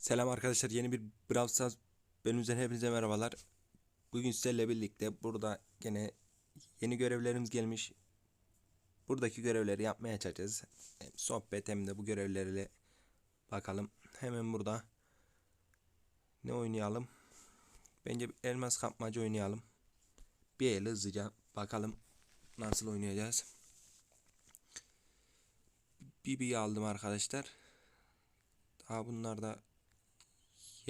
Selam arkadaşlar yeni bir Brawl Stars bölümümüzden hepinize merhabalar. Bugün sizlerle birlikte burada gene yeni görevlerimiz gelmiş. Buradaki görevleri yapmaya çalışacağız. Hem sohbet hem de bu görevlerle bakalım. Hemen burada ne oynayalım? Bence elmas kapmaca oynayalım. Bir el hızlıca bakalım nasıl oynayacağız. Bibi'yi aldım arkadaşlar. Daha bunlar da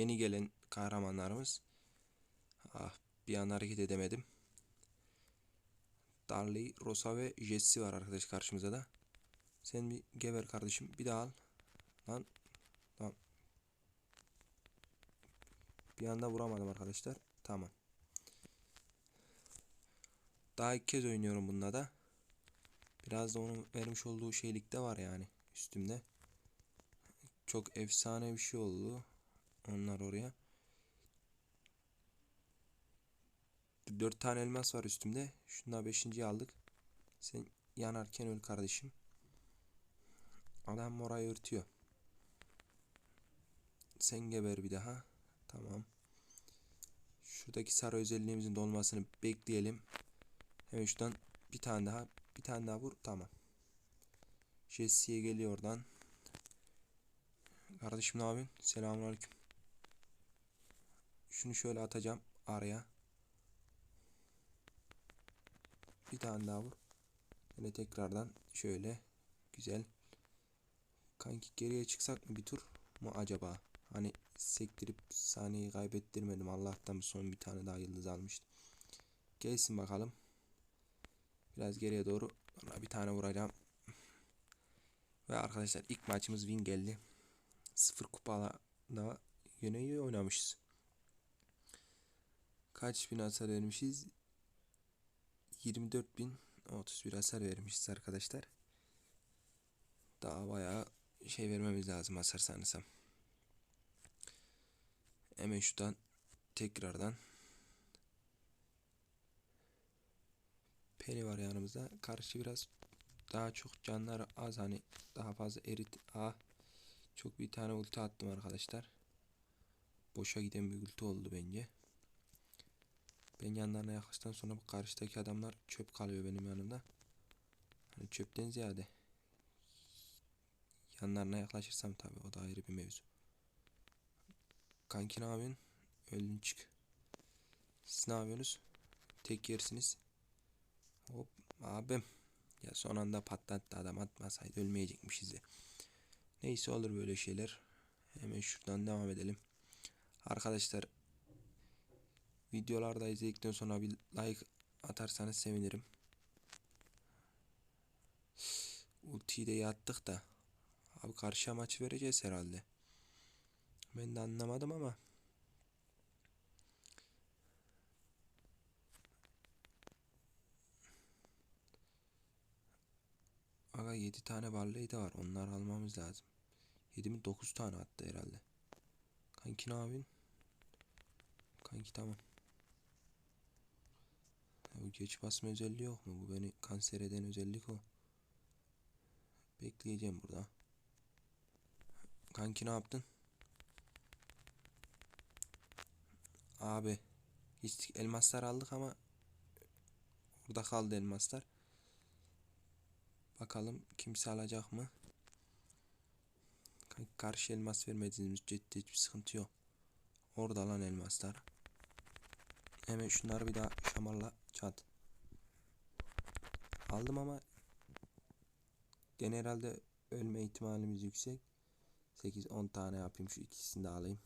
yeni gelen kahramanlarımız. Ah bir an hareket edemedim. Darley, Rosa ve Jesse var arkadaş karşımıza da. Sen bir geber kardeşim. Bir daha al. Lan. Tamam. Bir anda vuramadım arkadaşlar. Tamam. Daha ilk kez oynuyorum bununla da. Biraz da onun vermiş olduğu şeylik de var yani üstümde. Çok efsane bir şey oldu. Onlar oraya. Dört tane elmas var üstümde. Şundan beşinciyi aldık. Sen yanarken öl kardeşim. Adam orayı örtüyor. Sen geber bir daha. Tamam. Şuradaki sarı özelliğimizin dolmasını bekleyelim. Hemen şuradan bir tane daha. Bir tane daha vur. Tamam. Jesse'ye geliyor oradan. Kardeşim ne yapıyorsun? Selamünaleyküm. Şunu şöyle atacağım araya. Bir tane daha vur. Yine tekrardan şöyle güzel. Kanki geriye çıksak mı bir tur mu acaba? Hani sektirip saniyeyi kaybettirmedim. Allah'tan son bir tane daha yıldız almıştım. Gelsin bakalım. Biraz geriye doğru sonra bir tane vuracağım. Ve arkadaşlar ilk maçımız win geldi. Sıfır kupala da yine iyi oynamışız. Kaç bin hasar vermişiz? 24 bin 31 hasar vermişiz arkadaşlar. Daha bayağı şey vermemiz lazım hasar sanırsam. Hemen şuradan tekrardan Penny var yanımızda. Karşı biraz daha çok canları az hani daha fazla erit. Ah çok bir tane ulti attım arkadaşlar. Boşa giden bir ulti oldu bence. Ben yanlarına yaklaştıktan sonra bu karşıdaki adamlar çöp kalıyor benim yanımda. Hani çöpten ziyade yanlarına yaklaşırsam tabi o da ayrı bir mevzu. Kanki ne yapıyorsun? Öldün çık. Siz ne yapıyorsunuz? Tek yersiniz. Hop abim. Ya son anda patlattı adam atmasaydı ölmeyecekmişiz de. Neyse olur böyle şeyler. Hemen şuradan devam edelim. Arkadaşlar videolarda izledikten sonra bir like atarsanız sevinirim. Ultiyi de yattık da. Abi karşıya maç vereceğiz herhalde. Ben de anlamadım ama. Aga 7 tane varlığı da var. Onları almamız lazım. 7 mi 9 tane attı herhalde. Kanki ne yapıyorsun? Kanki tamam. Bu geç basma özelliği yok mu? Bu beni kanser eden özellik o. Bekleyeceğim burada. Kanki ne yaptın? Abi. Hiç elmaslar aldık ama orada kaldı elmaslar. Bakalım kimse alacak mı? Karşı elmas vermediğimiz ciddi hiçbir sıkıntı yok. Orada lan elmaslar. Hemen şunları bir daha şamarla çat. Aldım ama gene herhalde ölme ihtimalimiz yüksek. 8-10 tane yapayım şu ikisini de alayım.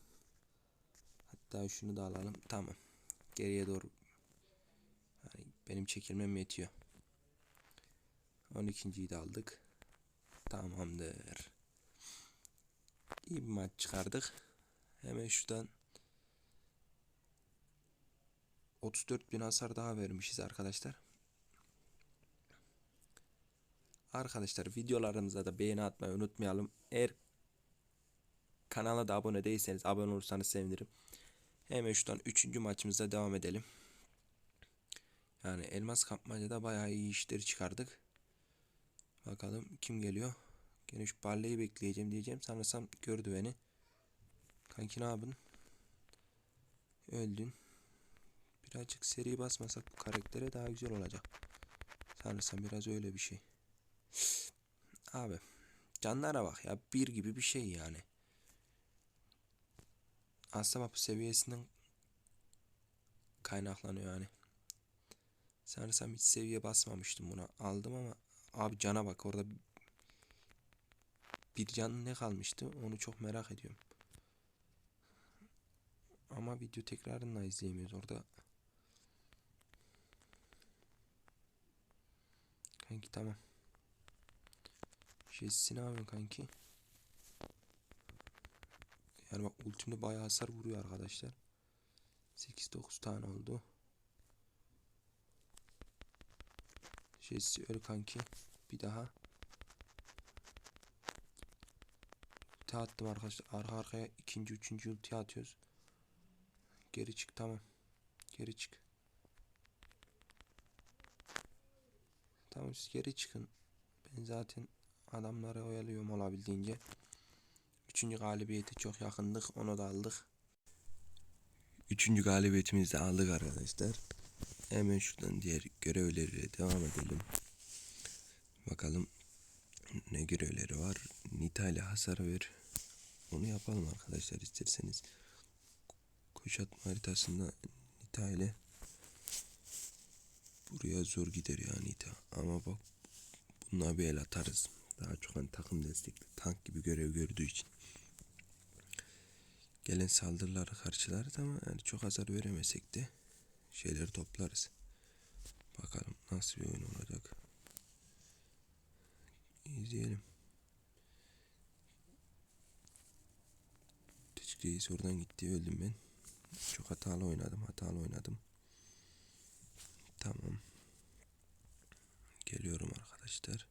Hatta şunu da alalım. Tamam. Geriye doğru yani benim çekilmem yetiyor. 12.yi de aldık. Tamamdır. İyi bir maç çıkardık. Hemen şuradan 34 bin hasar daha vermişiz arkadaşlar. Arkadaşlar videolarımıza da beğeni atmayı unutmayalım. Eğer kanala da abone değilseniz abone olursanız sevinirim. Hemen şuradan 3. maçımıza devam edelim. Yani elmas kapmacada bayağı iyi işleri çıkardık. Bakalım kim geliyor. Gene şu balleyi bekleyeceğim diyeceğim. Sanırsam gördü beni. Kanki ne yapın? Öldün. Birazcık seri basmasak bu karaktere daha güzel olacak. Sanırsam biraz öyle bir şey. Abi canlara bak ya bir gibi bir şey yani. Aslında bu seviyesinden kaynaklanıyor yani. Sanırsam hiç seviye basmamıştım buna. Aldım ama abi cana bak orada bir can ne kalmıştı onu çok merak ediyorum. Ama video tekrarını da izleyemiyoruz orada. Kanki tamam. Jesse'si ne yapıyorsun kanki? Yani bak ultimde bayağı hasar vuruyor arkadaşlar. 8-9 tane oldu. Jesse öl kanki. Bir daha. Ulti attım arkadaşlar. Arka arkaya ikinci üçüncü ulti atıyoruz. Geri çık tamam. Geri çık. Tamam siz geri çıkın. Ben zaten adamları oyalıyorum olabildiğince. Üçüncü galibiyete çok yakındık. Onu da aldık. Üçüncü galibiyetimizi de aldık arkadaşlar. Hemen şuradan diğer görevlere devam edelim. Bakalım ne görevleri var. Nita ile hasar ver. Onu yapalım arkadaşlar isterseniz. Kuşatma haritasında Nita ile buraya zor gider ya Nita. Ama bak bununla bir el atarız. Daha çok hani takım destekli tank gibi görev gördüğü için. Gelen saldırıları karşılarız ama yani çok hasar veremesek de şeyleri toplarız. Bakalım nasıl bir oyun olacak. İzleyelim. Reis oradan gitti öldüm ben. Çok hatalı oynadım hatalı oynadım. Tamam. Geliyorum arkadaşlar.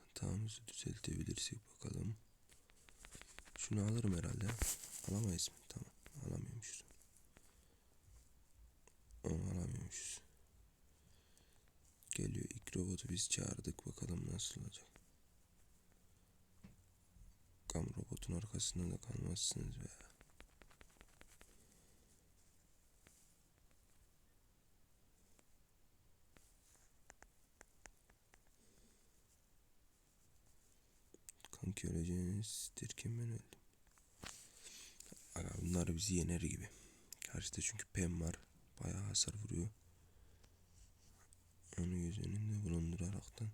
Hatamızı düzeltebilirsek bakalım. Şunu alırım herhalde. Alamayız mı? Tamam. Alamıyormuşuz. Onu alamıyormuşuz. Geliyor ilk robotu biz çağırdık. Bakalım nasıl olacak. Gam robotun arkasında da kalmazsınız be. Kanki öleceğiniz derken ben öldüm. Aga bunlar bizi yener gibi. Karşıda çünkü Pem var. Bayağı hasar vuruyor. Onu göz önünde bulunduraraktan.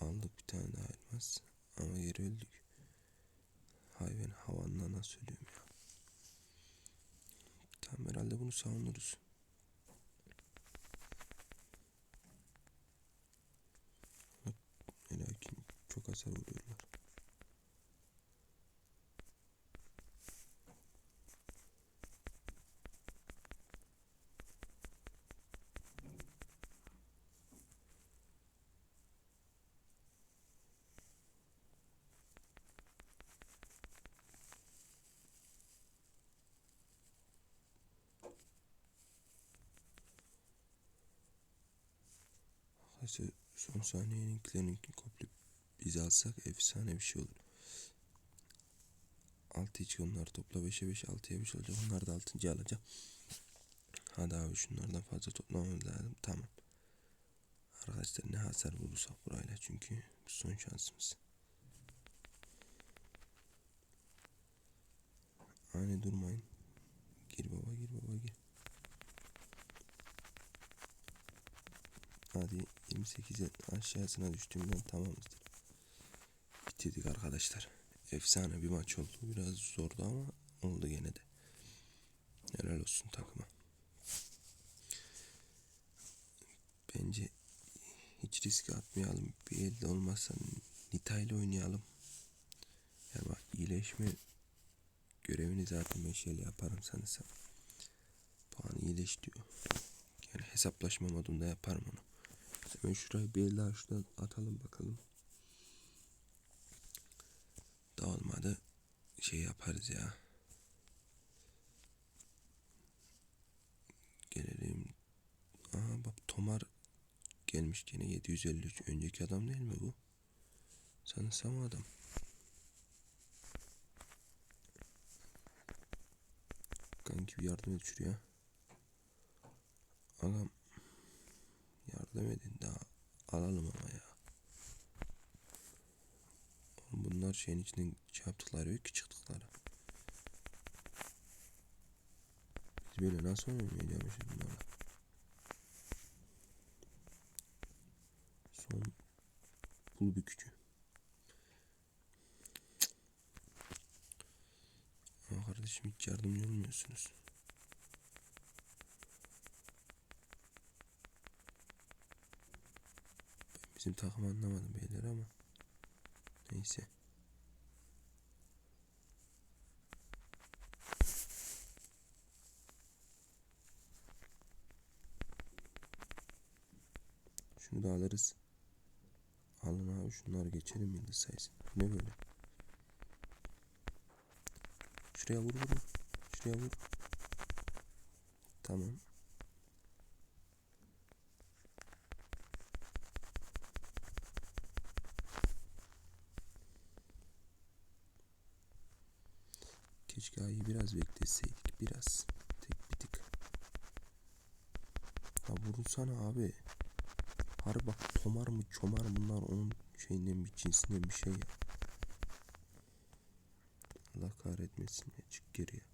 Aldık bir tane daha elmas. Ama geri öldük. Hay ben havanla nasıl ölüyorum ya. Tamam herhalde bunu savunuruz. Lakin çok hasar vuruyorlar. Arkadaşlar son saniyeninkilerini kopyalayıp biz alsak efsane bir şey olur. 6 içi onlar topla 5'e 5 6'ya 5 olacak. Onlar da 6. alacak. Hadi abi şunlardan fazla toplamamız lazım. Tamam. Arkadaşlar ne hasar vurursak burayla çünkü bu son şansımız. Ani durmayın. Gir baba gir baba gir. Hadi 28'e aşağısına düştüğümden tamamızdır. Bitirdik arkadaşlar. Efsane bir maç oldu. Biraz zordu ama oldu gene de. Helal olsun takıma. Bence hiç risk atmayalım. Bir elde olmazsa Nita ile oynayalım. Yani bak iyileşme görevini zaten ben şeyle yaparım sanırsam. Puan iyileş diyor. Yani hesaplaşma modunda yaparım onu. Hemen şurayı bir daha şuradan atalım bakalım. Da olmadı. Şey yaparız ya. Gelelim. Aha bak Tomar gelmiş gene 753. Önceki adam değil mi bu? Sanırsam adam. Kanki bir yardım et şuraya. Ağam yardım edin daha alalım ama ya. Bunlar şeyin içinden şey yaptıkları ki çıktıkları. Biz böyle nasıl oynayacağız bunlarla? Son bul bükücü. Ama kardeşim hiç yardımcı olmuyorsunuz. Bizim takım anlamadım beyler ama. Neyse. Şunu da alırız. Alın abi şunları geçelim yıldız sayısı. Ne böyle? Şuraya vur. vur. Şuraya vur. Tamam. Keşke ayı biraz bekleseydik. Biraz. Tek bir tık. Ya vurursana abi. Harbi bak tomar mı çomar bunlar onun şeyinden bir cinsinden bir şey ya. Allah kahretmesin ya çık geriye.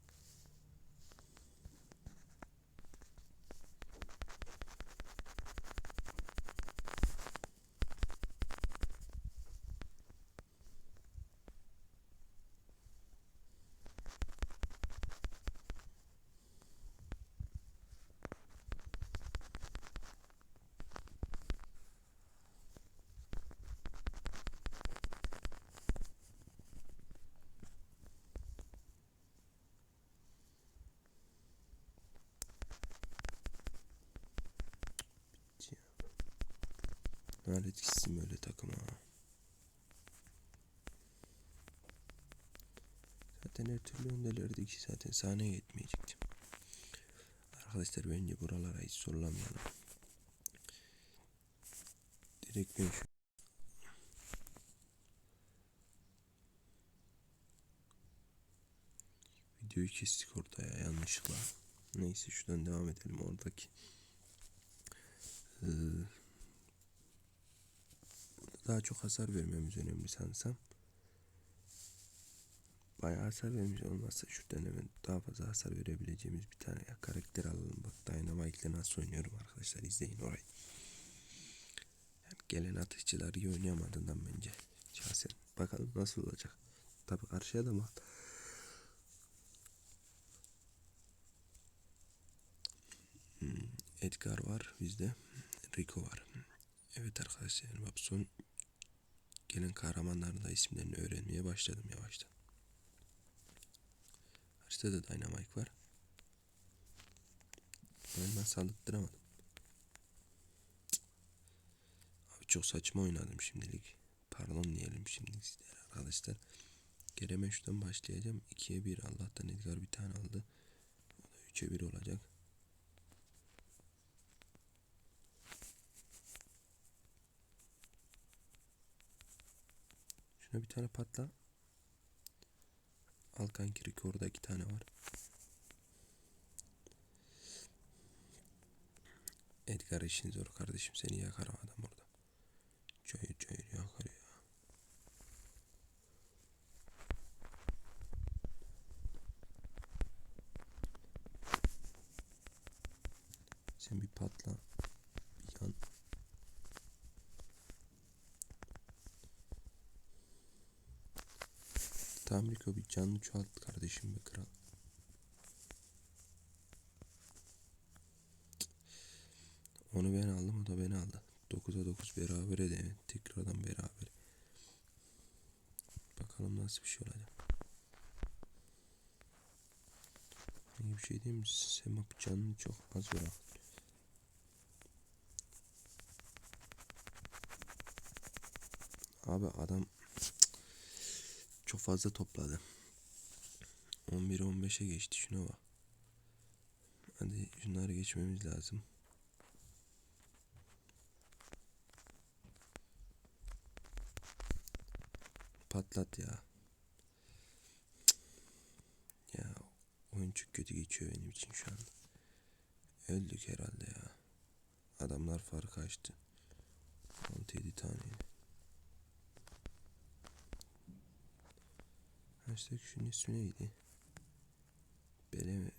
Nar etkisi böyle takım ha. Zaten her türlü öndelerdi ki zaten sahneye yetmeyecektim. Arkadaşlar bence buralara hiç zorlamayalım. Direkt ben şu Videoyu kestik orada ya yanlışlıkla. Neyse şuradan devam edelim oradaki. Ee, daha çok hasar vermemiz önemli sanırsam. Bayağı hasar vermiş olmazsa şuradan hemen daha fazla hasar verebileceğimiz bir tane ya karakter alalım. Bak Dynamite'le nasıl oynuyorum arkadaşlar izleyin orayı. Yani gelen atışçılar iyi oynayamadığından bence şahsen. Bakalım nasıl olacak. Tabi karşıya da bak. Hmm, Edgar var bizde. Rico var. Evet arkadaşlar bak son gelen kahramanların da isimlerini öğrenmeye başladım yavaştan. Karşıda da Dynamite var. Ben ben saldırtıramadım. Abi çok saçma oynadım şimdilik. Pardon diyelim şimdi sizlere arkadaşlar. Kerem'e şuradan başlayacağım. 2'ye 1 Allah'tan Edgar bir tane aldı. O da 3'e 1 olacak. Şuna bir tane patla. Al kanki Rico orada iki tane var. Edgar işin zor kardeşim seni yakar adam orada. Cayır cayır yakar ya. Sen bir patla. Bir yan. Tamam Rico çoğalt kardeşim be kral. Onu ben aldım o da beni aldı. 9'a 9 beraber edelim. Tekrardan beraber. Bakalım nasıl bir şey olacak. İyi bir şey değil mi? Semap canını çok az bırak. Abi adam çok fazla topladı. 11'e 15'e geçti şuna bak. Hadi şunları geçmemiz lazım. Patlat ya. Ya oyun çok kötü geçiyor benim için şu anda. Öldük herhalde ya. Adamlar farkı açtı. 6-7 tane. Hashtag şunun ismi neydi? Bele mi?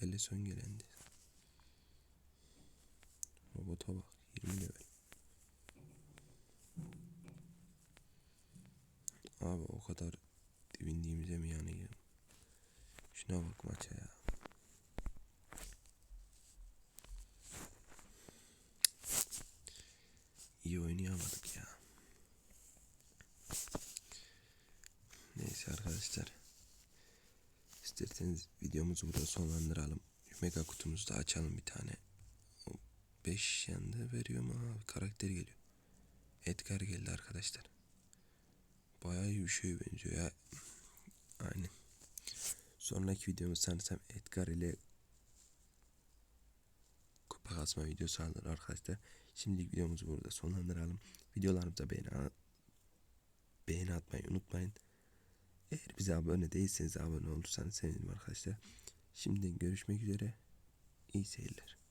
Bele son gelendi. Robota bak 20 level. Abi o kadar bindiğimize mi yanıyor? Şuna bak maça ya. İyi oynayamadık ya. Neyse arkadaşlar. İsterseniz videomuzu burada sonlandıralım. Mega kutumuzu da açalım bir tane. 5 yanda veriyor mu abi? Karakter geliyor. Edgar geldi arkadaşlar. Bayağı bir şeye benziyor ya. Aynen. Sonraki videomuz sanırsam Edgar ile kupa kasma videosu alır arkadaşlar. Şimdilik videomuzu burada sonlandıralım. Videolarımıza beğeni, beğeni atmayı unutmayın. Eğer bize abone değilseniz abone olursanız sevinirim arkadaşlar. Şimdiden görüşmek üzere. İyi seyirler.